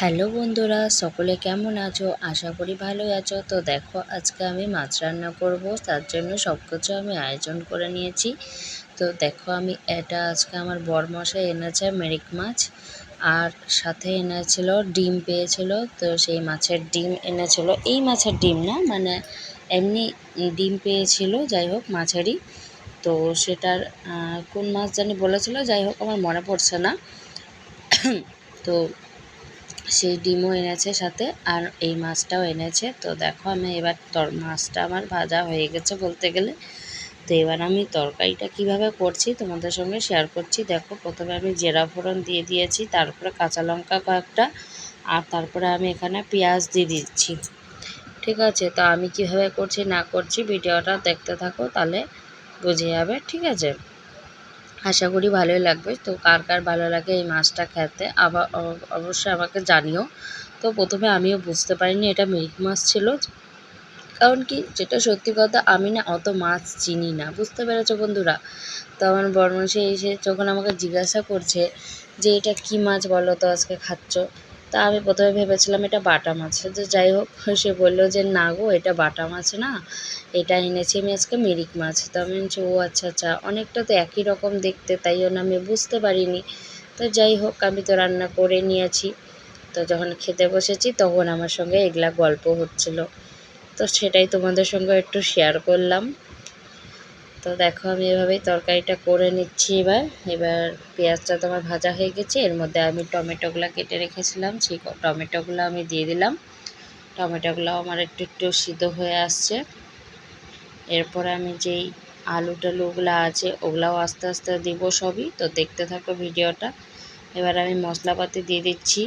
Hello বন্ধুরা, সকলে কেমন আছো? আশা করি ভালোই আছো। তো দেখো, আজকে আমি মাছ রান্না করব। তার জন্য সব কিছু আমি আয়োজন করে নিয়েছি। তো দেখো, আমি এটা আজকে আমার বরমশাই এনেছে মেরিক মাছ। আর সাথে এনেছিল ডিম পেয়েছিল। তো সেই মাছের ডিম এনেছিল। এই মাছের ডিম না মানে এমনি ডিম পেয়েছিল, যাই হোক মাছেরই। তো সেটার কোন মাছ জানি বলেছিল, যাই হোক আমার মনে পড়ছে না। তো সেই ডিমও এনেছে সাথে আর এই মাছটাও এনেছে। তো দেখো আমি এবার তর, মাছটা আমার ভাজা হয়ে গেছে বলতে গেলে। তো এবার আমি তরকারিটা কীভাবে করছি তোমাদের সঙ্গে শেয়ার করছি। দেখো প্রথমে আমি জেরা ফোড়ন দিয়ে দিয়েছি, তারপরে কাঁচা লঙ্কা কয়েকটা, আর তারপরে আমি এখানে পেঁয়াজ দিয়ে দিচ্ছি। ঠিক আছে? তো আমি কীভাবে করছি না করছি ভিডিওটা দেখতে থাকো, তাহলে বুঝে যাবে। ঠিক আছে? আশা করি ভালোই লাগবে। তো কার কার ভালো লাগে এই মাছটা খেতে, আবার অবশ্যই আমাকে জানিও। তো প্রথমে আমিও বুঝতে পারিনি এটা মিল্ক মাছ ছিল। কারণ কি, যেটা সত্যি কথা, আমি না অত মাছ চিনি না, বুঝতে পেরেছ বন্ধুরা? তো আমার বর্মশে এসে যখন আমাকে জিজ্ঞাসা করছে যে এটা কি মাছ বলো তো আজকে খাচ্ছ? তা আমি প্রথমে ভেবেছিলাম এটা বাটা মাছ। তো যাই হোক, সে বলল যে, না গো, এটা বাটা মাছ না, এটা এনেছি আমি আজকে মিরিক মাছ। তো আমি বলছি, ও আচ্ছা আচ্ছা অনেকটা তো একই রকম দেখতে, তাই জন্য আমি বুঝতে পারিনি। তো যাই হোক, আমি তো রান্না করে নিয়েছি। তো যখন খেতে বসেছি, তখন আমার সঙ্গে এগুলা গল্প হচ্ছিল। তো সেটাই তোমাদের সঙ্গে একটু শেয়ার করলাম। তো দেখো আমি এভাবেই তরকারিটা করে নিচ্ছি এবার। এবার পেঁয়াজটা তো আমার ভাজা হয়ে গেছে, এর মধ্যে আমি টমেটোগুলো কেটে রেখেছিলাম, সেই টমেটোগুলো আমি দিয়ে দিলাম। টমেটোগুলো আমার একটু একটু সিদ্ধ হয়ে আসছে। এরপরে আমি যেই আলু টালুগুলো আছে, ওগুলাও আস্তে আস্তে দিব সবই। তো দেখতে থাকো ভিডিওটা। এবার আমি মশলাপাতি দিয়ে দিচ্ছি।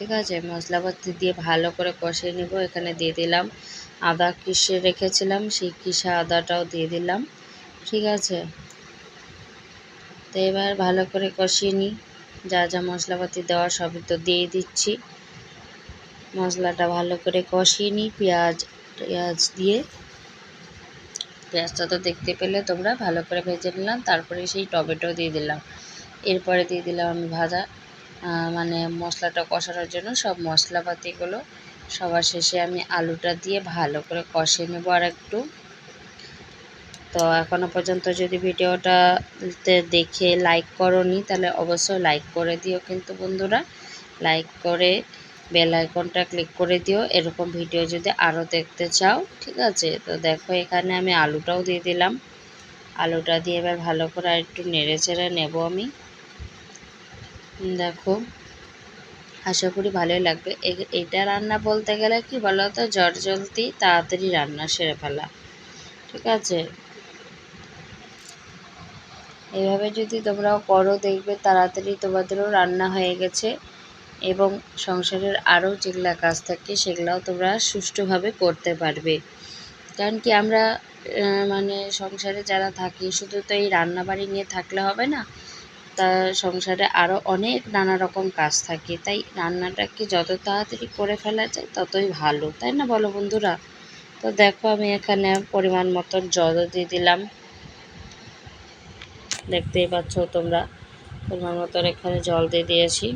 ঠিক আছে, মশলাপাতি দিয়ে ভালো করে কষিয়ে নেব। এখানে দিয়ে দিলাম আদা কিসে রেখেছিলাম, সেই কিসা আদাটাও দিয়ে দিলাম, ঠিক আছে? তো এবার ভালো করে কষিয়ে নিই। যা যা মশলাপাতি দেওয়া সবই তো দিয়ে দিচ্ছি। মশলাটা ভালো করে কষিয়ে নিই পেঁয়াজ পেঁয়াজ দিয়ে। পেঁয়াজটা তো দেখতে পেলে তোমরা ভালো করে ভেজে নিলাম, তারপরে সেই টমেটো দিয়ে দিলাম। এরপরে দিয়ে দিলাম আমি ভাজা মানে মশলাটা কষানোর জন্য সব মশলাপাতিগুলো সবার শেষে আমি আলুটা দিয়ে ভালো করে কষে নেব আর একটু। তো এখনও পর্যন্ত যদি ভিডিওটাতে দেখে লাইক করনি, তাহলে অবশ্যই লাইক করে দিও কিন্তু বন্ধুরা। লাইক করে বেল আইকনটা ক্লিক করে দিও। এরকম ভিডিও যদি আরও দেখতে চাও, ঠিক আছে? তো দেখো এখানে আমি আলুটাও দিয়ে দিলাম। আলুটা দিয়ে এবার ভালো করে আর একটু নেড়ে চেড়ে নেব আমি। দেখো, আশা করি ভালোই লাগবে। এটা রান্না বলতে গেলে কি বলো তো জলদি তাড়াতাড়ি রান্না সেরে ফেলা। ঠিক আছে? এভাবে যদি তোমরাও করো, দেখবে তাড়াতাড়ি তোমাদেরও রান্না হয়ে গেছে এবং সংসারের আরও যেগুলা কাজ থাকে, সেগুলাও তোমরা সুষ্ঠুভাবে করতে পারবে। কারণ কি আমরা মানে সংসারে যারা থাকি, শুধু তো এই রান্নাবাড়ি নিয়ে থাকলে হবে না তা সংসারে আরও অনেক নানা রকম কাজ থাকে। তাই রান্নাটা কি যত তাড়াতাড়ি করে ফেলা যায়, ততই ভালো। তাই না বলো বন্ধুরা? তো দেখো আমি এখানে পরিমাণ মতন জলও দিয়ে দিলাম। দেখতেই পাচ্ছ তোমরা, পরিমাণ মতন এখানে জল দিয়ে দিয়েছি।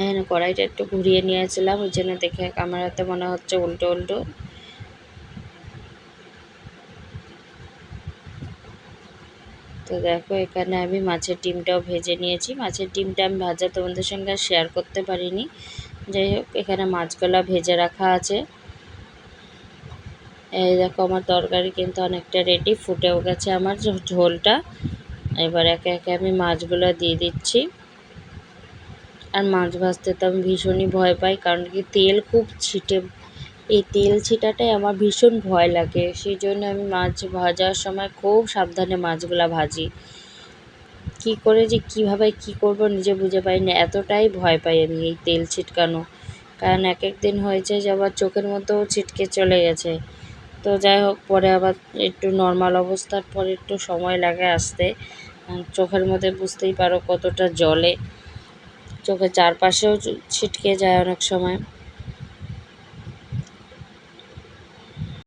এখানে কড়াইটা একটু ঘুরিয়ে নিয়েছিলাম, ওই জন্য দেখে ক্যামেরাতে মনে হচ্ছে উল্টো উল্টো। তো দেখো, এখানে আমি মাছের ডিমটাও ভেজে নিয়েছি। মাছের ডিমটা আমি ভাজা তোমাদের সঙ্গে শেয়ার করতে পারিনি। যাই হোক, এখানে মাছগুলা ভেজে রাখা আছে। এই দেখো, আমার তরকারি কিন্তু অনেকটা রেডি ফুটেও গেছে আমার ঝোলটা। এবার একে একে আমি মাছগুলো দিয়ে দিচ্ছি। আর মাছ ভাজতে তো আমি ভীষণই ভয় পাই, কারণ কি তেল খুব ছিটে, এই তেল ছিটাটাই আমার ভীষণ ভয় লাগে। সেই জন্য আমি মাছ ভাজার সময় খুব সাবধানে মাছগুলা ভাজি। কি করে যে কীভাবে কি করব নিজে বুঝে পাই না, এতটাই ভয় পাই আমি এই তেল ছিটকানো। কারণ এক এক দিন হয়েছে যে আবার চোখের মধ্যেও ছিটকে চলে গেছে। তো যাই হোক, পরে আবার একটু নর্মাল অবস্থার পরে একটু সময় লাগে আসতে। চোখের মধ্যে বুঝতেই পারো কতটা জলে। চোখের চারপাশেও ছিটকে যায় অনেক সময়।